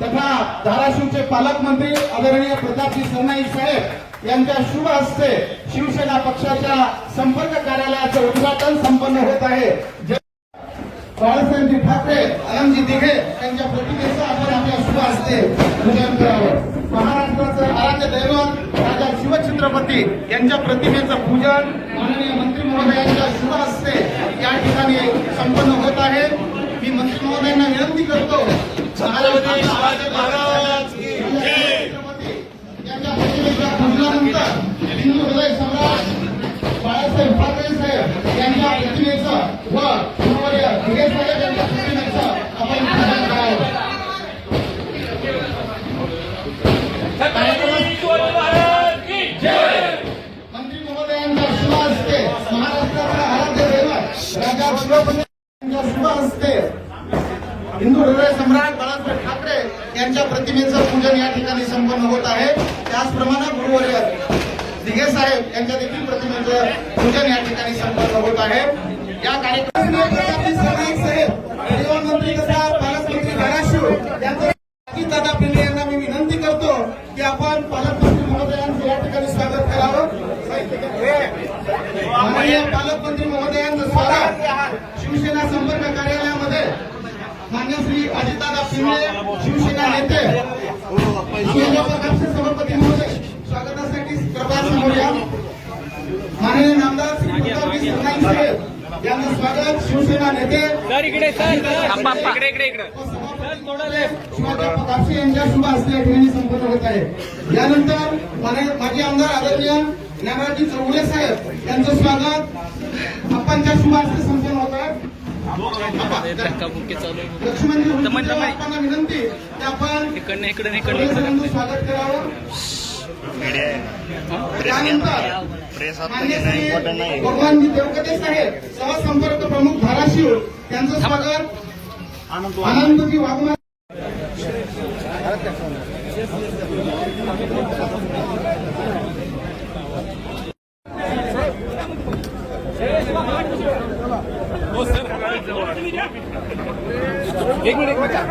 तथा धाराशिवचे पालकमंत्री आदरणीय प्रतापजी सरनाईक साहेब यांच्या शुभ हस्ते शिवसेना पक्षाच्या संपर्क कार्यालयाचं उद्घाटन संपन्न होत आहे. बाळासाहेबजी ठाकरे आनंदजी दिघे यांच्या प्रतिमेचं आपण आपल्या शुभ हस्ते पूजन करावं. महाराष्ट्राचं आराध्य दैवत राजा शिवछत्रपती यांच्या प्रतिमेचं पूजन माननीय मंत्री महोदयांच्या दैवत राजा शुभ हस्ते हिंदू हृदय सम्राट बाळासाहेब ठाकरे यांच्या प्रतिमेचं पूजन या ठिकाणी संपन्न होत आहे. त्याचप्रमाणे गुरुवर्य दिघे साहेब यांच्या देखील प्रतिमेचं पूजन या ठिकाणी संपन्न होत आहे. या कार्यक्रमात यांना मी विनंती करतो की आपण पालकमंत्री महोदयांचं या ठिकाणी स्वागत करावं माननीय पालकमंत्री महोदयांचं स्वागत. शिवसेना संपर्क कार्यालयामध्ये मान्य श्री अजितदादा पिंगळे शिवसेना नेते आपसे सभापती महोदय स्वागतासाठी कृपा समोर या. माननीय नामदार श्री प्रतापजी सरनाईक साहेब यांचं स्वागत. शिवसेना नेते सर इकडे सर इकडे इकडे इकडे. शिवाजी कापसे यांच्या शुभ हस्ते या ठिकाणी संपन्न होत आहे. यानंतर माजी आमदार आदरणीय ज्ञानराजी चौगुले साहेब यांचं स्वागत. आपणच्या शुभ हस्ते संपन्न होत आहे विनंती की आपण इकडनं इकडे स्वागत करावं. त्यानंतर भगवानजी देवकते साहेब सहसंपर्क प्रमुख धाराशिव यांचं स्वागत. आनंदजी वाघमारे. एक मिनिट. एक मिनिट